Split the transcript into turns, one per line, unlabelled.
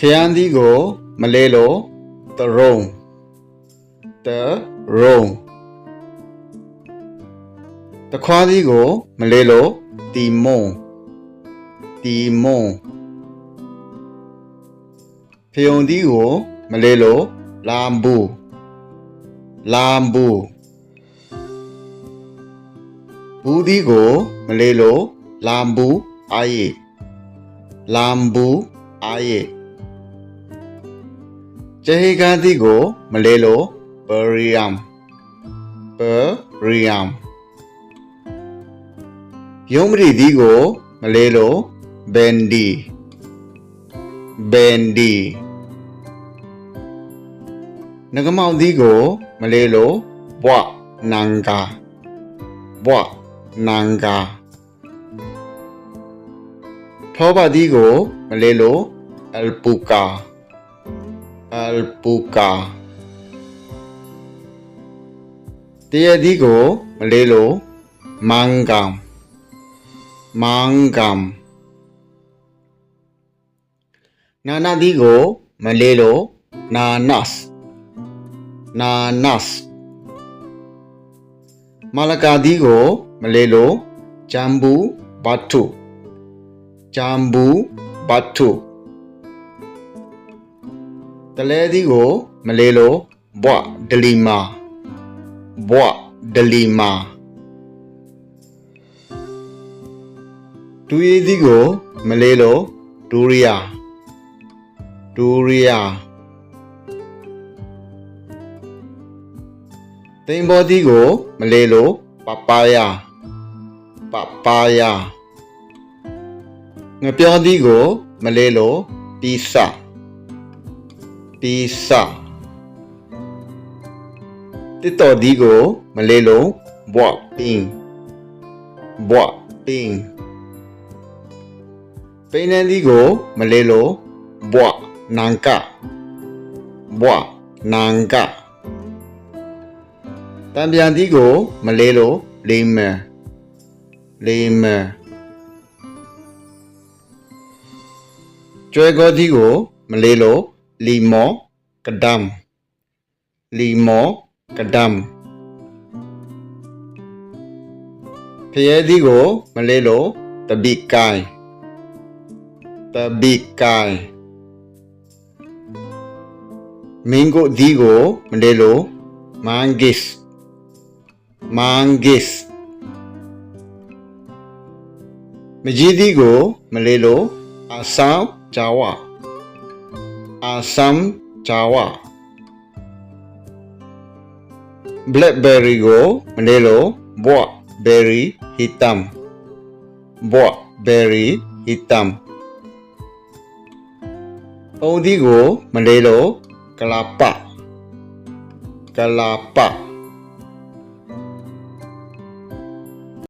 ခရမ်းသီးကိုမလဲလို့တရုံတရုံတခွားသီးကိုမလဲလို့တီမွန်တီမွန်ဖယုံသီးကိုမလဲလို့လမ်ဘူးလမ်ဘူးဘူးသီးကိုမလဲလို့လမ်ဘူးအာ ယေလမ်ဘူးအာယေကျေဟေကန်သီးကို မလဲလို့ပရီယမ်ပရီယမ်ယုံမရီသီးကို မလဲလို့ဘန်ဒီဘန်ဒီငကမောင်သီးကို မလဲလို့ဘွာနန်ကာဘွာနန်ကာထောပါသီးကို မလဲလို့အ ယ်ပူကာအယ်ပူကာတရသီးကိုမလဲလို့မန်ဂမ်မန်ဂမ်နာနာသီးကိုမလဲလို့နာနတ်နာနတ်မလကာသီးကိုမလဲလို့ဂျမ်ဘူဘ တ်ထုဂျမ်ဘူဘတ်ထုတလဲသီးကိုမလဲလို့ဘွာဒလီမာဘွာဒလီမာဒူရီသီးကိုမလဲလို့ဒူရီယာဒူရီယာတိမ်ဘောသီးကိုမလဲလို့ပပါယာပပါယာငပြောသီးကိုမလဲလို့ပီဆာ ပီဆာတစ်တော်သီးကိုမလဲလို့ဘွာပင်းဘွာပင်းပိန်းနှန်းသီးကိုမလဲလို့ဘွာနန်ကာဘွာနန်ကာတံပြန်သီးကိုမလဲလို့လိမ္မန်လိမ္မန်ကျွဲကောသီးကိုမလဲလို့ လီမောကဒမ်လီမောကဒမ်ဖျဲသီးကိုမလဲလို့တပိကိုင်တပိကိုင်မင်းကိုသီးကိုမလဲလို့မန်ဂစ်မန်ဂစ်မကြီးသီးကိုမလဲလို့အဆမ်ဂျာဝါ အဆမ်ဂျာဝါ blackberry ကိုမလဲလို့ဘွာ berry hitam ဘွာ berry hitam ပုံသီးကိုမလဲလို့ကလာပကလာပ